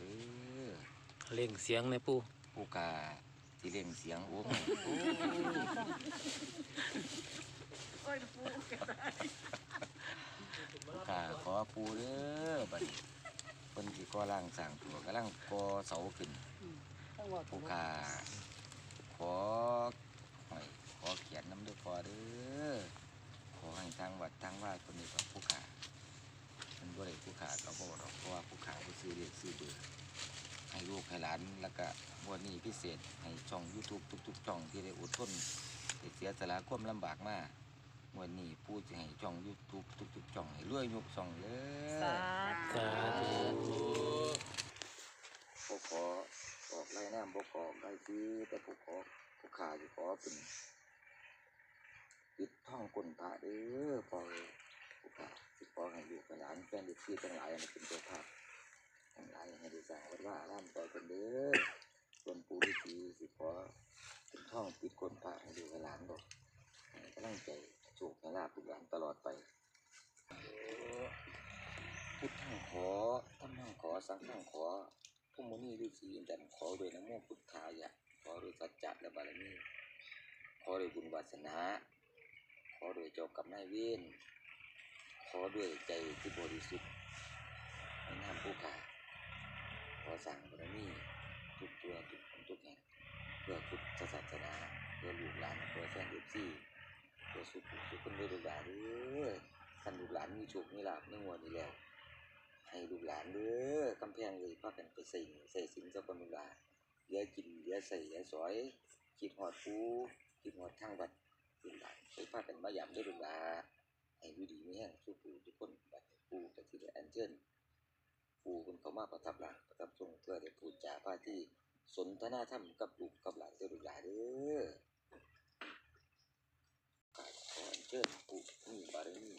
เด้อเล่งเสียงในปูผู้กาที่เล่งเสียงโอ้ยโอ้ยโอ้ยปูก็ได้ผู้กาขอปูเด้อบัดนี้เพิ่นสิก่อร่างสร้างตัวกำลังก่อเสาขึ้นต้องบอกผู้กาขอหอยขอเขียนน้ำเด้อพอเด้อขอให้ทางวัดทางว่าคนนี้กับผู้ขามันบ่ได้ผู้ขาก็บ่ดอกเพราะว่าผู้ขาผู้ซื้อเรียกซื้อเบอร์ ให้ลูกให้หลาน แล้วก็วันนี้พิเศษให้ช่อง YouTube ทุกๆช่องที่ได้อดทนได้เสียสละความลำบากมาวันนี้พูดจะให้ช่อง YouTube ทุกๆช่องให้รวยยกช่องเลยสาสาธุพวกขอออกไล่น้ำพวกขอไล่ซื้อแต่พวกขอผู้ขาอยู่ขอเป็นปิดท่องกลพระเด้อพอผู้ขาสิขอให้ลูกให้หลานแฟนเด็กที่ทั้งหลายมาเป็นตัวภาพ ทั้งหลายให้ได้สร้างวัดว่าร่ำต่อกันเด้อส่วนปู่ฤาษีสิขอเป็นท่องปิดกลพระให้ลูกให้หลานบอกกำลังใจโชคให้ลาบลูกหลานตลอดไปพุทธังขอธรรมังขอ สังฆังขอผู้มุนีฤาษีอินทร์ขอโดยนะโมพุทธายะขอโดยสัจจะและบารมีขอโดยบุญวาสนา ขอโดยเจ้ากรรมนายเวรขอด้วยใจที่บริสุทธิ์ในนามผู้ขา ขอสั่งบารมีทุกตัวทุกคนทุกแห่งเพื่อพุทธศาสนาเพื่อลูกหลานเพื่อแฟนเอฟซีเพื่อสุขสุขคนด้วยลูกหลานเด้อท่านลูกหลานมีโชคมีลาภในงวนี้แล้ว ให้ลูกหลานเด้อกำแพงเลยพากันไปใส่ใส่สินเจ้าคนลูกหลานเหลือกินเหลือใส่เหลือสอยคิดหอดปูคิดหอดทางวัดลูกหลานไปพากันมาหยามด้วยลูกหลานให้ดูดีมีแห้งสู้ปูทุกคนบัดปูแต่ที่ได้อันเชิญ ปูคนเขามาประทับหลังประทับทรงเพื่อได้พูดจาพาที่สนทนาธรรมกับลูกกับหลานเจ้าหลานเด้อขอเชิญปู่มีบารมี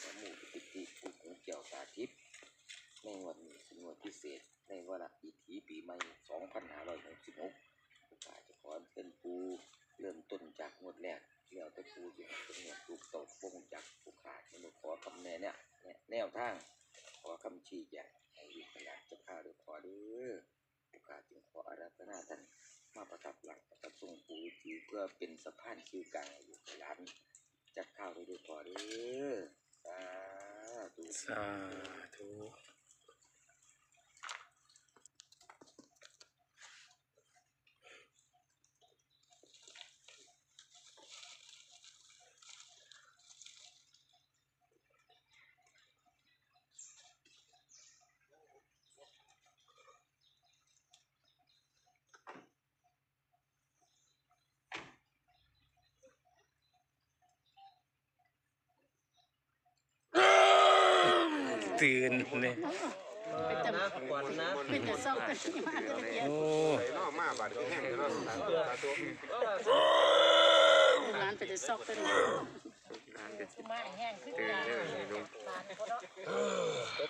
และหมู่ปิติปูของเกี่ยวตาทิพย์ ในวันนี้เป็นวันพิเศษในวันอีทีปีใหม่ 2566โอกาสจะขอเป็นปูเริ่มต้นจากงวดแรกแล้วแต่ปูจะเป็นงวดลูกตกวงจากผู้ขาดในขอคำแนะเนี่ยแนวทาง ขอคำชี้แจงให้ลูกหลานเจ้าข้าด้วยขอเด้อผู้ขาจึงขออาราธนาท่านมาประทับหลังประทับทรงปูทีเพื่อเป็นสะพานคิวกลางอยู่ร้านจักข้าวด้วยด้วยขอเด้อสาธุสาธุ ตื่นเลยเป็นแต่เป็นแต่ซอกเป็นที่มาจะเกียโอ้ใส่นอกมาบาดแห้งเนาะสาธุสาธุร้านเป็นแต่ซอกเป็นมาแห้งขึ้นมาร้านก็เนาะ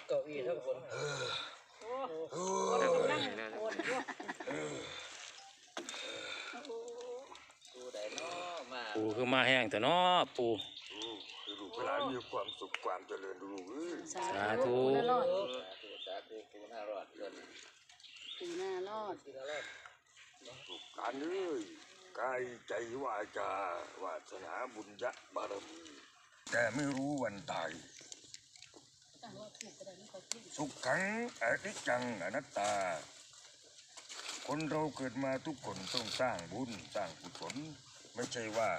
เก้าอี้ทั้งคนนั่งโอนด้วยดูได้เนาะมาปูคือมาแห้งแต่น้อปูคือลูกหลาน มีความสุขความเจริญลูกเอ้ยสาธุละรอดสาธุสาธุปูน่ารอดเกินปีหน้ารอดที่ละรอดลูกหลานเอ้ยกายใจวาจาวาสนาบุญยะบารมีแต่ไม่รู้วันตายแต่ว่าถูกก็ได้ไม่ค่อยขึ้นสุขขังอนิจจังอนัตตา คนเราเกิดมาทุกคนต้องสร้างบุญสร้างกุศลไม่ใช่ว่า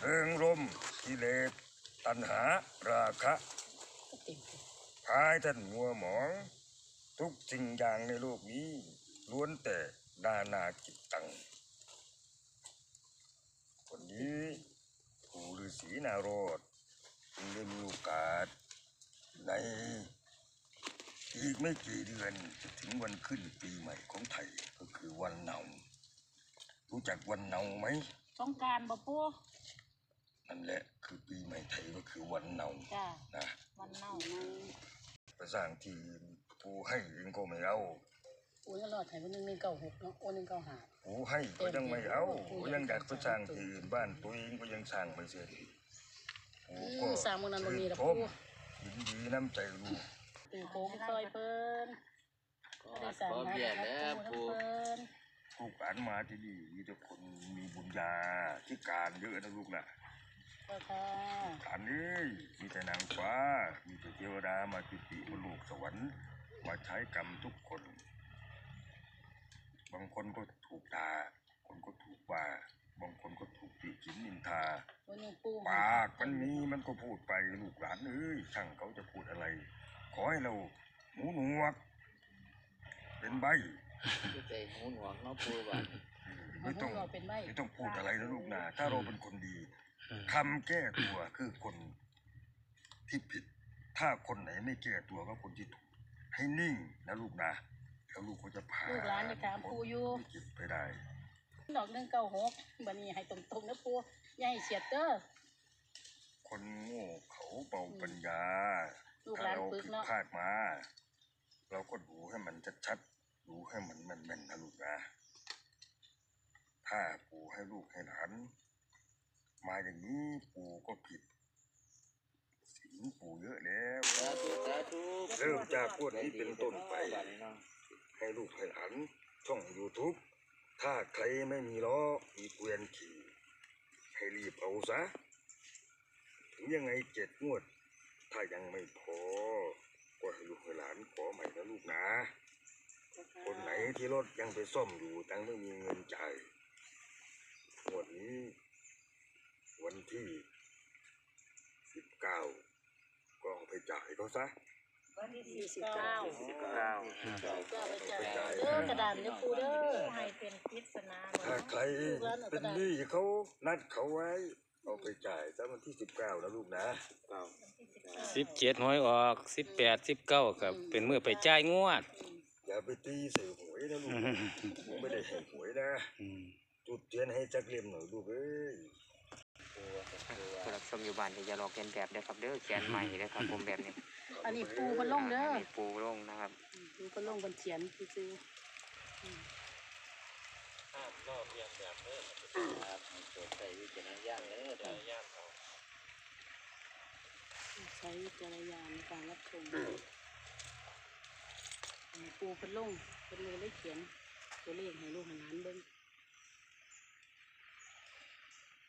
เริงรมกิเลส ตัณหาราคะเต็มพายท่านมัวหมอง ทุกสิ่งอย่างในโลกนี้ ล้วนแต่นานาจิตตัง คนนี้ปู่ฤาษีนารอดจึงได้มีโอกาส ในอีกไม่กี่เดือนจะถึงวันขึ้นปีใหม่ของไทยก็คือวันเนา รู้จักวันเนาไหมต้องการบ่ปู นั่นแหละคือปีใหม่ไทยก็คือวันเนาจ้านะวันเน่านั่งไปสร้างที่ผู้ให้เองก็ไม่เอาปูละรอดไทยวันหนึ่งหนึ่งเก้าหกเนาะโอนหนึ่งเก้าหาผู้ให้ก็ยังไม่เอาก็ยังอยากไปสร้างที่อื่นบ้านตัวเองก็ยังสร้างไม่เสร็จผู้อืก็มสามมื้อนั้นบ่มีดอกชปู่ยินดีน้ำใจลูกปูโค้งซอยเพิ่นขอขอเบียร์แล้วปูลูกหลานมาที่นี่มีแต่คนมีบุญญาที่การเยอะนะลูกนะ ค่ะการนี้มีแต่นางฟ้า มีแต่เทวดามาจุติบนโลกสวรรค์มาใช้กรรมทุกคน บางคนก็ถูกด่าคนก็ถูกว่า บางคนก็ถูกติฉินนินทาวันนี้ปูปากมันมีมันก็พูดไปลูกหลานเอ้ยช่างเขาจะพูดอะไร ขอให้เราหูหนวก เป็นใบคือใจหูหนวกเนาะปูว่าไม่ต้องเราเป็นใบไม่ต้องพูดอะไรนะลูกนะถ้าเราเป็นคนดี คำแก้ตัวคือคนที่ผิด ถ้าคนไหนไม่แก้ตัวก็คนที่ถูก ให้นิ่งนะลูกนะแล้วลูกก็จะผ่านลูกหลานจะถามปูอยู่ วิกฤตไปได้ ดอกหนึ่งเก้าหกบันนี้ให้ตรงๆนะปูอย่าให้เสียดเด้อ คนโง่เขาเบาปัญญา ลูกหถ้าลานเราปึกผิดเนาะ พลาดมา เราก็ดูให้มันชัดๆดูให้มันแม่นๆนะลูกนะ ถ้าปู่ให้ลูกให้หลาน มาอย่างนี้ปู่ก็ผิดสิงปู่เยอะแล้วสาธุสาธุเริ่มจากพวกนี้เป็นต้นไปบัดนี้เนาะให้ลูกให้หลานช่องยูทูบถ้าใครไม่มีล้อมีเกวียนขี่ให้รีบเอาซะถึงยังไงเจ็ดงวด ถ้ายังไม่พอ ก็ให้ลูกให้หลานขอใหม่นะลูกนะ คนไหนที่รถยังไปซ่อมอยู่ตังไม่มีเงินจ่ายงวดนี้ วันที่สิบเก้าก็เอาไปจ่ายเขาซะวันที่สี่สิบเก้าสิบเก้าเก้าไปจ่ายเด้อกระดานเด้อปูเด้อให้เป็นปริศนาถ้าใครเป็นหนี้เขานัดเขาไว้ เอาไปจ่ายซะวันที่สิบเก้านะลูกนะสิบเจ็ดหวยออกสิบแปดสิบเก้ากับเป็นมือไปจ่ายงวด อย่าไปตีใส่หวยนะลูกนะผมไม่ได้ให้หวยนะอืมจุดเทียนให้จักเลี่ยมหน่อยลูกเอ้ย สำหรับชมอยู่บ้านที่จะรอเขียนแบบเด้อครับ เด้อเขียนใหม่เด้อครับ ผมแบบนี้อันนี้ปูมันลงเด้ออันนี้ปูลงนะครับปูมันลงบนเขียนซื้อครับให้โปรดใส่วิจารณญาณเด้อครับใช้วิจารณญาณในการรับชมปูมันลงเป็นเลยได้เขียนตัวเลขให้ลูกให้หลานเบิ่ง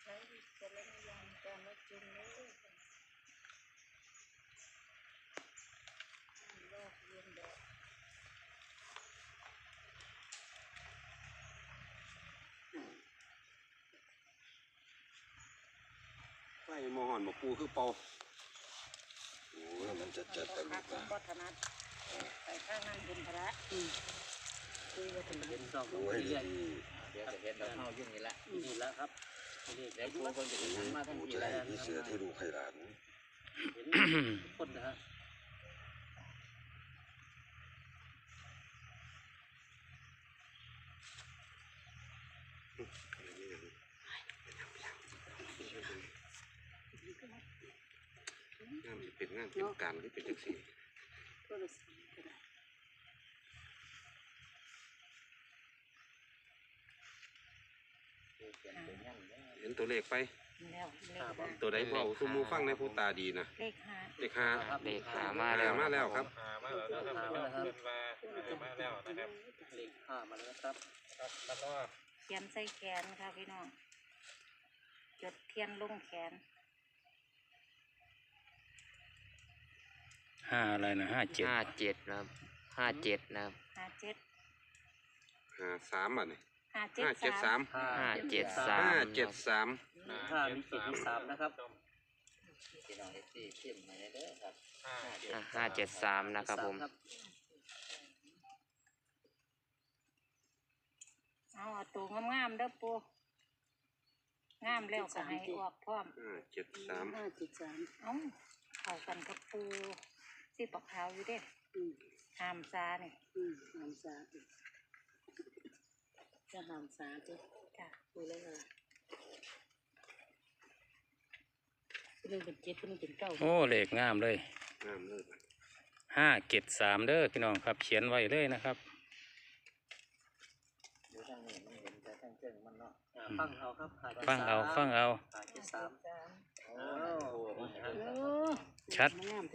ใช้วิจารณญาณในการรับชมเด้อลอกเลียนแบบ ไฟมอหอนบอกปูคือเป่าโอ้ยมันจะจัดแต่ลูพักกนะวัฒนัดไปข้างนั่งบนพระอืมคุยวัฒนัดเห็นสองดูตัวให้เรียนดีเดี๋ยวจะเห็นเราเข้ายุ่งนี่ละนี่แล้วครับนี่เดี๋ยวปูคนจะหันมาทั้งๆกูทีจะแล้วให้พิเศษให้ลูกให้หลานเห็นทุกคนนะฮะ งานที่เป็นงานเป็นการที่เป็นจังสีก็เลยสั่งก็ได้ปูเขียนเป็นยังเด้อเห็นตัวเลขไป แล้วเลขห้าตัวใดเบาทุมูฟังในผู้ตาดีนะเลขห้าเลขห้าเลขหามาแล้วมาแล้วครับมาแล้วครับมาแล้วครับมาแล้วนะครับเลขห้ามาแล้วครับครับแล้วก็เขียนใส่แขนค่ะพี่น้องจดเทียนลงแขน ห้าอะไรนะห้าเจ็ดห้าเจ็ดนะครับห้าเจ็ดนะครับห้าเจ็ดห้าสามอะนี่ห้าเจ็ดห้าเจ็ดสามห้าเจ็ดสามห้าเจ็ดสามห้ามีเจ็ดมีสามนะครับพี่น้องเอฟซีเข้มมาเด้อครับอะห้าเจ็ดสามนะครับผม เอาเอาตัวงามๆเด้อปูงามแล้วก็ให้ออกพร้อมห้าเจ็ดสามห้าเจ็ดสามเอ้าเข้ากันกับปู สีปากขาวอยู่เด้หามซาเนี่ยหามซาจะหามซาจ้ะจ้ะปูเลยค่ะเป็นหนึ่งเป็นเจ็ดเป็นหนึ่งเป็นเก้าโอ้เลขงามเลยงามเลยห้าเจ็ดสามเด้อพี่น้องครับ เขียนไว้เลยนะครับดูทางนี้มันเห็นแต่ทางเจ้งมันเนาะฟังเอาครับฟังเอาฟังเอาห้าเจ็ดสามโอ้โห ชัด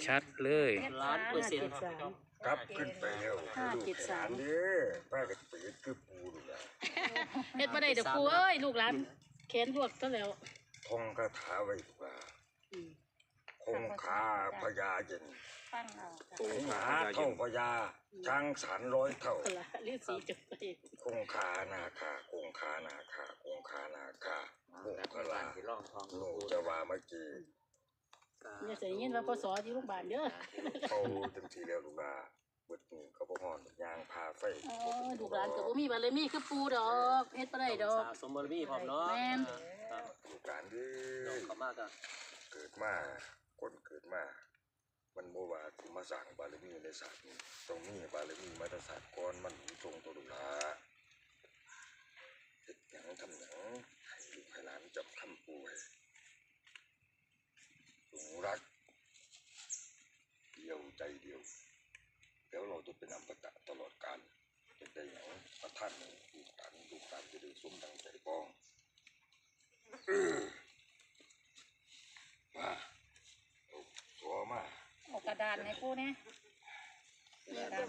ชัดเลย ล้านเปอร์เซ็นต์สามกลับขึ้นไปแล้วห้าเจ็ดสามเด้อป้าก็เปิดคือปูดูแลเฮ็ดบ่ได้เด้อปูเอ้ยลูกหลานแขนลวกซะแล้วท่องคาถาไว้ดีกว่าคงคาพญาเย็นฟังเอาโอ้คงขาหาพญาเย็เท่านพญาช้างสารร้อยเท่าเอาล่ะฤาษีจะไปคงคานาคาคงคานาคาคงคานาคาโมกลาที่ร่องทองโนจะว่าเมื่อกี้ อย่าเสียยินว่าพศอยู่โรงพยาบาลเด้อเขาเต็มทีแล้วลูกลาเบิดมือเขาบ่ฮ้อนยางพาไฟอ๋อลูกหลานก็บ่มีบารมีคือปูดอกเฮ็ดบ่ได้ดอกสะสมบารมีพร้อมเนาะแม่นครับลูกหลานเด้น้องอเขามากอะเกิดมาคนเกิดมา มันโมว่าสิมาสั่งบารมีในศาสตร์นี้ต้องมีบารมีมาตรศาสตร์ก่อนมันถึงทรงตัวดุลาเฮ็ดหยังทำหยังให้ลูกให้หลานจำคำป่วย จงรักเดียวใจเดียว แล้วเราจะเป็นอัมตะตลอดกาลเป็นได้อยังประท่านดูกหลานลูกานจะได้สมดังใจป้องมาเอาตัวมาเอากระดานให้ปูแน่กระดาน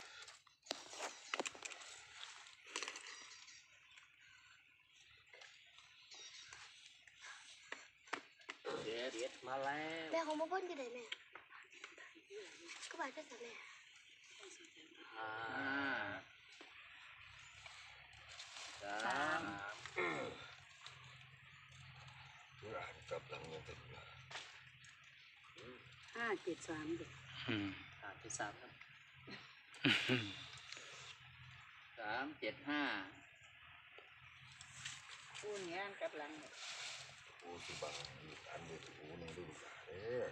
เด็ดเด็ดมาแล้ว แม่ของพ่อพ่นอยู่ ไหนแม่ก็บาดเจ็บแม่ห้าสาสามมเพื่ออ่านกับหลังเงินเป็นมาห้าเจ็ดสามเด้ออืมห้าที่สามครับสามเจ็ดห้าปูแงนกับหลังปูสิบังอีกอันเดียวปูหนึ่งดูสาเด้อ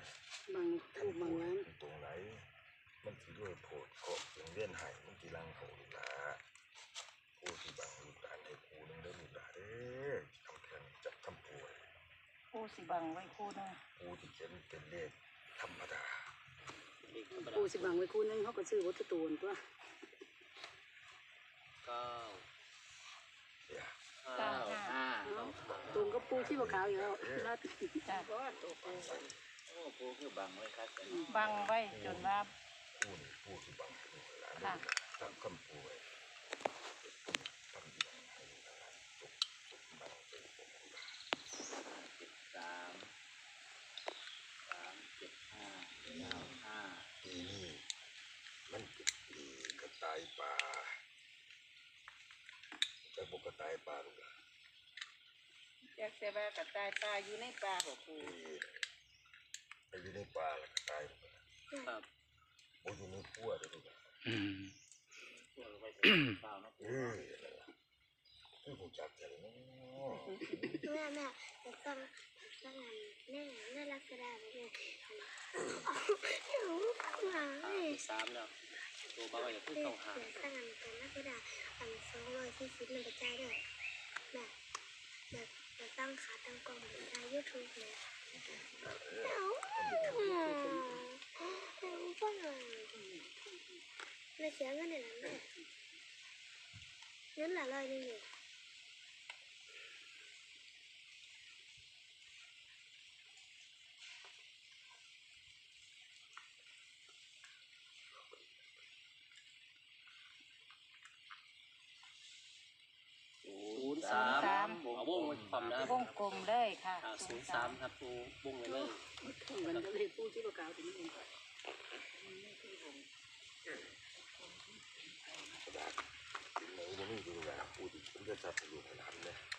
บางปูบางงาน ตรงไหน มันสิด้วยโพดเกาะเสียงเลี้ยนไห้มันสิลังเขาลูกหลาปูสิบังลูกหลานให้ปูหนึ่งเด้อลูกหลาเด้อคำแข็งจับคำป่วยปูสิบังไว้คู่หนึงปูที่เขียนเป็นเลขธรรมดาปูสิบังไว้คู่หนึงเขาก็ซื้อวัตถุตูนตัวเก้าเนี่ยห้าห้าตรงกับปูที่บ่ขาวอยู่แล้วรัดจ้าโอ้ปูคือบังไว้ครับบังไว้จนว่าปูนี่ ปูสิบังให้ลูกหลานเด้อจับคำป่วยทำอย่างให้ลูกหลานตกตกบังเป็นปกลูกหลานเจ็ดสามสามเจ็ดห้าเก้าห้าปีนี้มันเป็นปีกระต่ายป่าแต่ปกระต่ายป่าลูกหลานอยากแต่ว่ากระต่ายปลาอยู่ในปลาบ่ปูปีไปอยู่ในป่าแล้วกระต่ายลูกหลานครับ บ่อยู่ในขั้วเด้อลูกหลานอืมเออคือผู้จักแต่เนาะแม่แม่จะต้องต้องแม่น่ารักกระดาษแม่เอามาหมาหาเอ้ยที่สามแล้วตัวบังไว้อย่าพิ่งเด็เข้ากหากตั้งอันกันนักกระดาษอันสองร้อยสี่สิบมันกระจายด้วยแม่แม่จะตั้งขาตั้งกล้องมันกระจายยูทูบเลย เอาเอาฟังแม่เสียามนะวงกลมเลยค่ะอ่าศูนย์สามครับปูวงไว้เลยมันก็เลยปูที่บ่ขาวถึงนี่กระดาษถึงไหนบ่มีดูแลผู้ที่ผมจะจับไปอยู่ให้หลานเนี่ย